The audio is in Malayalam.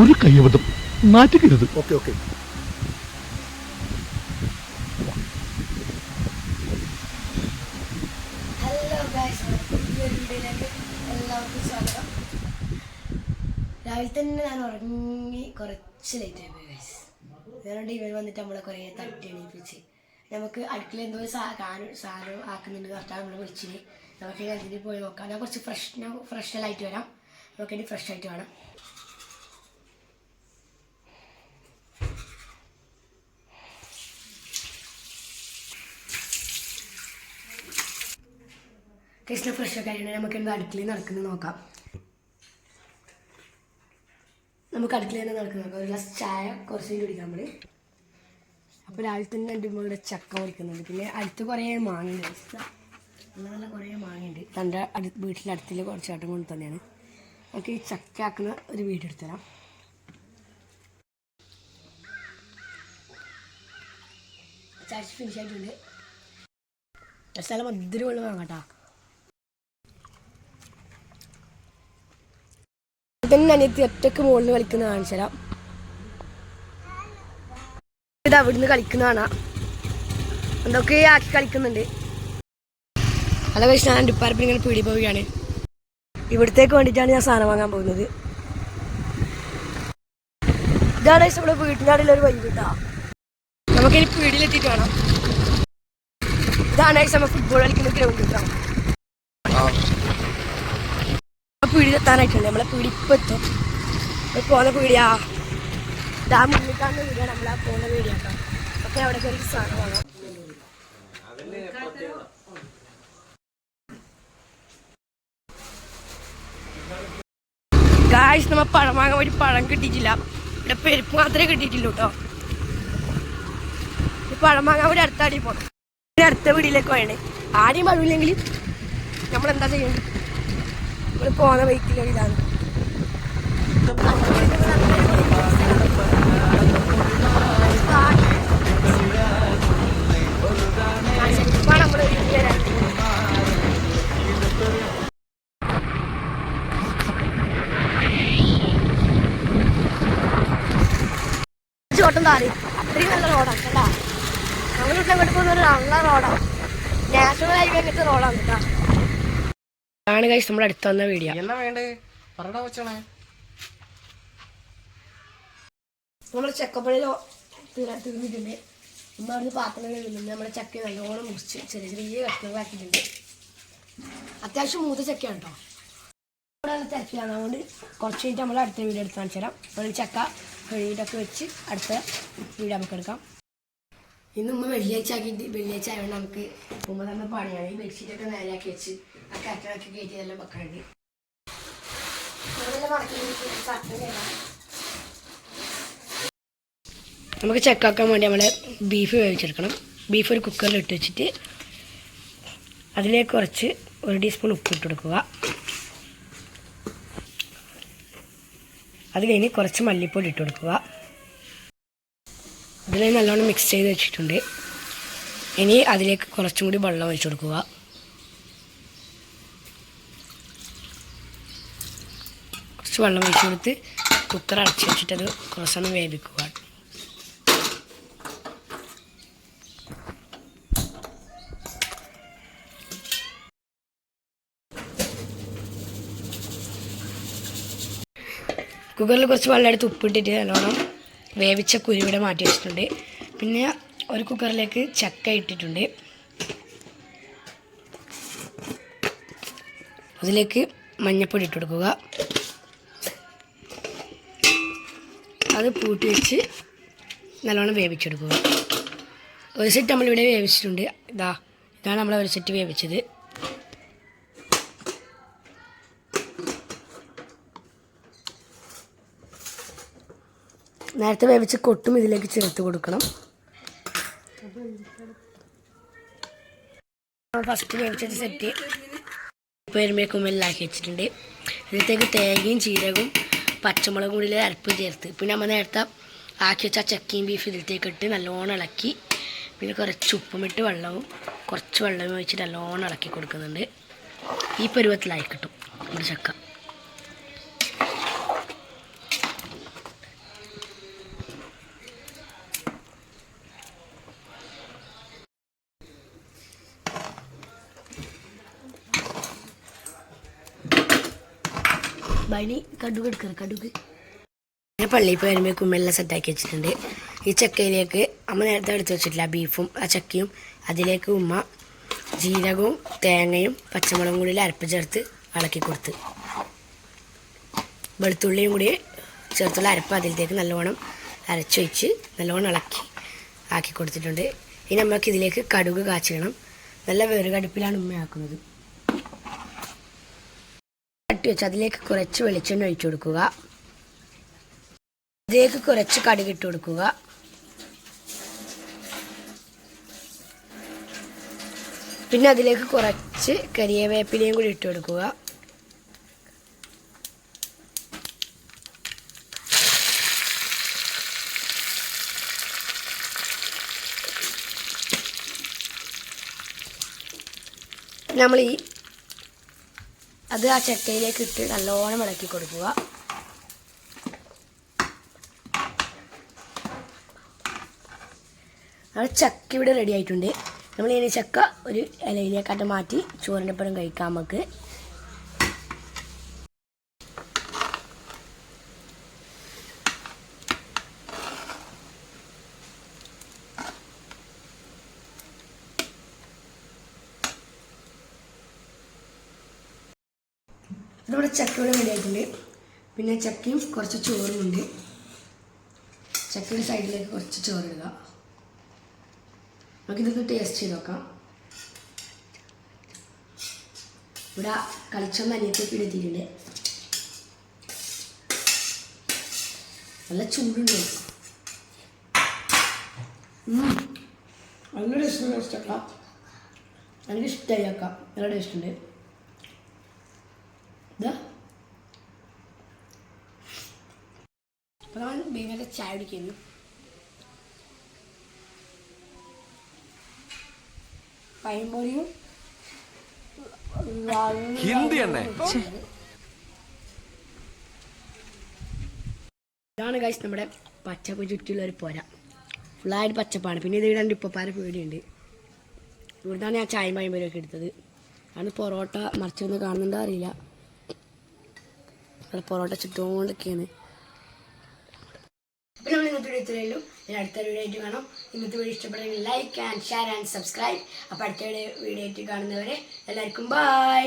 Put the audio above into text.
ഒരു കയ്യബദ്ധം മാറ്റിക്കരുത് ഓക്കെ ഓക്കെ. ഹലോ ഗായ്സ് പുതിയൊരു വീഡിയോയിലേക്ക് സ്വാഗതം. രാവിലെ തന്നെ ഞാൻ ഉറങ്ങി കുറച്ച് ലേറ്റ് ആയി പോയി ഗൈസ് വേറെ ഇവർ വന്നിട്ട് നമ്മളെ കുറേ തട്ടി എണീപ്പിച്ച്. നമുക്ക് അടുക്കള എന്തോ സാധനം സാധനം ആക്കുന്നുണ്ട്. കറക്റ്റാണ് നമ്മൾ വിളിച്ചിന്. നമുക്ക് അതിന് പോയി നോക്കാം. ഞാൻ കുറച്ച് ഫ്രഷ് ഫ്രഷ് ആയിട്ട് വരാം. നമുക്ക് ഫ്രഷ് ആയിട്ട് വേണം. കൃഷ്ണ ഫ്രഷ് ഒക്കെ ആയിട്ട് നമുക്ക് എന്താ അടുക്കളയിൽ നടക്കുന്നത് നോക്കാം. നമുക്ക് അടുക്കളയിൽ തന്നെ നടക്കുന്നത് നോക്കാം. ഒരു ഗ്ലാസ് ചായ കുറച്ച് കുടിക്കാം നമ്മൾ അപ്പോൾ രാവിലെ തന്നെ എന്റെ ഇവിടെ ചക്ക മുറിക്കുന്നുണ്ട് പിന്നെ അടുത്ത് കുറേ മാങ്ങയുണ്ട്. നല്ല കുറേ മാങ്ങയുണ്ട്. തന്റെ അടു വീട്ടിലെ അടുത്തിൽ കുറച്ച് ആട്ടം കൊണ്ട് തന്നെയാണ്. നമുക്ക് ഈ ചക്ക ആക്കുന്ന ഒരു വീഡിയോ എടുത്തരാം ചാച്ച ഫിനിഷ് ആയിട്ടുണ്ട്. സ്ഥലം മധുരമുള്ള വെള്ളം വാങ്ങാട്ടാ തന്നെ അനിയത്തി ഒറ്റയ്ക്ക് മുകളിൽ കളിക്കുന്ന കാണിച്ചു തരാം ഇത് അവിടുന്ന് കളിക്കുന്ന കാണാം. എന്തൊക്കെ ആക്കി കളിക്കുന്നുണ്ട്. അല്ല പക്ഷെ ഞാൻ ഡിപ്പാർട്ട്മെന്റ് ഇങ്ങനെ പീടി പോവുകയാണ് ഇവിടത്തേക്ക് വേണ്ടിയിട്ടാണ് ഞാൻ സാധനം വാങ്ങാൻ പോകുന്നത്. ഇതാണ് നമ്മുടെ അടിയിൽ ഒരു വഴി നമുക്കിനി പീടിയിലെത്തിയിട്ട് വേണം ഇതാണ് ഫുട്ബോൾ കളിക്കുന്ന ഗ്രൗണ്ട് കിട്ടാം പീടിയിലെത്താനായിട്ടുണ്ട് നമ്മളെ പീടി ഇപ്പൊ എത്തും നമ്മൾ പോകുന്ന പീടിയാ? ഇതാ മുന്നിൽ വീടാണ് നമ്മൾ ആ പോകുന്ന വീടിയാക്കാം ഒക്കെ അവിടെ കയറി സാധനം വാങ്ങാം ഗായ്സ് പഴം വാങ്ങാൻ ഒരു പഴം കിട്ടിയിട്ടില്ല. ഇവിടെ പെരുപ്പ് മാത്രമേ കിട്ടിയിട്ടില്ല കേട്ടോ പഴം വാങ്ങാൻ ഒരു അടുത്ത അടി പോകണം അടുത്ത വീടിലേക്ക് വേണേ ആരെയും പഴമില്ലെങ്കിൽ നമ്മൾ എന്താ ചെയ്യുന്നത് നമ്മൾ പോകുന്ന വൈക്കില്ല ഇതാണ് ചോട്ടം താറി അത്രയും നല്ല റോഡാണ് കേട്ടാ. നമ്മളിവിടെ ഇങ്ങോട്ട് പോകുന്ന ഒരു നല്ല റോഡാണ്. നാഷണൽ ഹൈവേ അങ്ങനത്തെ റോഡാണ് കേട്ടാ. ആണ് കഴിച്ച് നമ്മുടെ അടുത്ത് വന്ന വീഡിയോ എന്നാ വേണ്ടേ? പറടാ വെച്ചോണേ നമ്മൾ ചക്കപ്പള്ളിയിലോ തീർന്നിട്ടുണ്ട് ഉമ്മ അവിടുന്ന് പാത്രം കഴുകുന്നുണ്ട് നമ്മുടെ ചക്ക നല്ലോണം മുറിച്ച് ചെറിയ ചെറിയ കഷ്ണങ്ങളാക്കിയിട്ടുണ്ട്. അത്യാവശ്യം മൂത്ത ചക്കയാണ് കേട്ടോ ഇവിടെ തിരക്കിലാണ്. അതുകൊണ്ട് കുറച്ച് കഴിഞ്ഞിട്ട് നമ്മൾ അടുത്ത വീഡിയോ എടുത്ത് കാണിച്ചു തരാം നമ്മൾ ചക്ക കഴുകിയിട്ടൊക്കെ വെച്ച് അടുത്ത വീഡിയോ നമുക്ക് എടുക്കാം ഇന്ന് ഉമ്മ വെള്ളിയാഴ്ച ആക്കിയിട്ട് വെള്ളിയാഴ്ച ആയതുകൊണ്ട് നമുക്ക് ഉമ്മ തന്ന പണിയാണ്. ഈ ബെഡ്ഷീറ്റൊക്കെ നേരെയാക്കി വെച്ച് ആ കറ്റൊക്കെ കയറ്റി എല്ലാം മക്കളുണ്ട് നമുക്ക് ചെക്കാക്കാൻ വേണ്ടി നമ്മൾ ബീഫ് വേവിച്ചെടുക്കണം. ബീഫ് ഒരു കുക്കറിൽ ഇട്ട് വെച്ചിട്ട് അതിലേക്ക് കുറച്ച് ഒരു ടീസ്പൂൺ ഉപ്പ് ഇട്ട് കൊടുക്കുക. അത് കഴിഞ്ഞ് കുറച്ച് മല്ലിപ്പൊടി ഇട്ട് കൊടുക്കുക. അതിനെ നല്ലോണം മിക്സ് ചെയ്ത് വെച്ചിട്ടുണ്ട്. ഇനി അതിലേക്ക് കുറച്ചും കൂടി വെള്ളം ഒഴിച്ചു കൊടുക്കുക. കുറച്ച് വെള്ളം ഒഴിച്ചു കൊടുത്ത് കുക്കർ അടച്ച് വെച്ചിട്ട് അത് കുറച്ചൊന്ന് വേവിക്കുക. കുക്കറിൽ കുറച്ച് വെള്ളം എടുത്ത് ഉപ്പിട്ടിട്ട് നല്ലോണം വേവിച്ച കുരുവിടെ മാറ്റി വെച്ചിട്ടുണ്ട്. പിന്നെ ഒരു കുക്കറിലേക്ക് ചക്ക ഇട്ടിട്ടുണ്ട്. അതിലേക്ക് മഞ്ഞപ്പൊടി ഇട്ട് കൊടുക്കുക. അത് പൂട്ടി വെച്ച് നല്ലോണം വേവിച്ചെടുക്കുക. ഒരു സെറ്റ് നമ്മളിവിടെ വേവിച്ചിട്ടുണ്ട്. ഇതാ ഇതാണ് നമ്മൾ ഒരു സെറ്റ് വേവിച്ചത്. നേരത്തെ വേവിച്ച് കൊട്ടും ഇതിലേക്ക് ചേർത്ത് കൊടുക്കണം. ഫസ്റ്റ് വേവിച്ചിട്ട് സെറ്റ് പെരുമയൊക്കെ എല്ലാം വെച്ചിട്ടുണ്ട്. ഇതിലേക്ക് തേങ്ങയും ജീരകവും പച്ചമുളകും കൂടി അരപ്പ് ചേർത്ത്. പിന്നെ നമ്മൾ നേരത്തെ ആക്കി വെച്ച ചക്കയും ബീഫ് ഇതിലത്തേക്ക് ഇട്ട് നല്ലോണം ഇളക്കി. പിന്നെ കുറച്ച് ഉപ്പും ഇട്ട് വെള്ളവും കുറച്ച് വെള്ളവും ഒഴിച്ച് നല്ലോണം ഇളക്കി കൊടുക്കുന്നുണ്ട്. ഈ പരുവത്തിലായി കിട്ടും നമ്മുടെ ചക്ക. ബൈനി കടുക് എടുക്കാറ് കടുക്. പിന്നെ പള്ളിയിൽ പോയി വരുമ്പോഴേക്കും കുമ്മെല്ലാം സെറ്റാക്കി വെച്ചിട്ടുണ്ട്. ഈ ചക്കയിലേക്ക് അമ്മ നേരത്തെ എടുത്ത് വെച്ചിട്ടില്ല ബീഫും ആ ചക്കയും. അതിലേക്ക് ഉമ്മ ജീരകവും തേങ്ങയും പച്ചമുളകും കൂടി അരപ്പ് ചേർത്ത് ഇളക്കി കൊടുത്ത്. വെളുത്തുള്ളിയും കൂടി ചേർത്തുള്ള അരപ്പ് അതിലേക്ക് അരച്ചു വെച്ച് നല്ലവണ്ണം ഇളക്കി ആക്കി കൊടുത്തിട്ടുണ്ട്. ഇനി നമുക്ക് ഇതിലേക്ക് കടുക് കാച്ചിടണം. നല്ല വേറുകടുപ്പിലാണ് ഉമ്മ തട്ടി വെച്ച് അതിലേക്ക് കുറച്ച് വെളിച്ചെണ്ണ ഒഴിച്ചു കൊടുക്കുക. അതിലേക്ക് കുറച്ച് കടുക് ഇട്ട് കൊടുക്കുക. പിന്നെ അതിലേക്ക് കുറച്ച് കരിയവേപ്പിലയും കൂടി ഇട്ട് കൊടുക്കുക. നമ്മൾ ഈ അത് ആ ചട്ടയിലേക്ക് ഇട്ട് നല്ലോണം ഇളക്കി കൊടുക്കുക. നമ്മൾ ചക്ക ഇവിടെ റെഡി ആയിട്ടുണ്ട്. നമ്മൾ ഇനി ചക്ക ഒരു ഇലയിലേക്കാട്ട് മാറ്റി ചോറിന്റെ ഒപ്പം കഴിക്കാം നമുക്ക്. നമ്മുടെ ചക്കയുടെ റെഡിയായിട്ടുണ്ട് പിന്നെ ചക്കയും കുറച്ച് ചോറും ഉണ്ട്. ചക്കയുടെ സൈഡിലേക്ക് കുറച്ച് ചോറിടുക നമുക്കിതൊക്കെ ടേസ്റ്റ് ചെയ്ത് നോക്കാം. ഇവിടെ കളിച്ചൊന്ന് അനിയത്തേക്ക് എത്തിയിട്ടുണ്ട്. നല്ല ചൂടുണ്ട്. നല്ല ടേസ്റ്റ് ടേസ്റ്റ് ആക്കാം. എനിക്ക് ഇഷ്ടമായി ആക്കാം. നല്ല ടേസ്റ്റ് ഉണ്ട്. അപ്പോൾ നമ്മൾ ബീനൊക്കെ ചായ കുടിക്കുന്നു. പഴംപൊരിയും ഹിന്ദി തന്നെ ഇതാണ് കഴിച്ച് നമ്മുടെ പച്ചപ്പ് ചുറ്റുള്ള ഒരു പുര. ഫുള്ളായിട്ട് പച്ചപ്പാണ്. പിന്നെ ഇത് രണ്ട് ഇപ്പപ്പാരെ പേടിയുണ്ട്. ഇവിടുന്നാണ് ഞാൻ ചായയും പഴംപൊരിയും ഒക്കെ എടുത്തത്. അന്ന് പൊറോട്ട മറിച്ചൊന്ന് കാണുന്നുണ്ടോ അറിയില്ല. അവിടെ പൊറോട്ട ചുറ്റുകൊണ്ടൊക്കെയാണ് അപ്പോൾ നമ്മൾ ഇന്നത്തെ വീഡിയോ ഇത്രയുള്ളൂ ഞാൻ അടുത്ത വീഡിയോ ആയിട്ട് കാണാം. ഇന്നത്തെ വീഡിയോ ഇഷ്ടപ്പെട്ടെങ്കിൽ like and share and subscribe അപ്പോൾ അടുത്ത വീഡിയോ ആയിട്ട് കാണുന്നവരെ എല്ലാവർക്കും ബൈ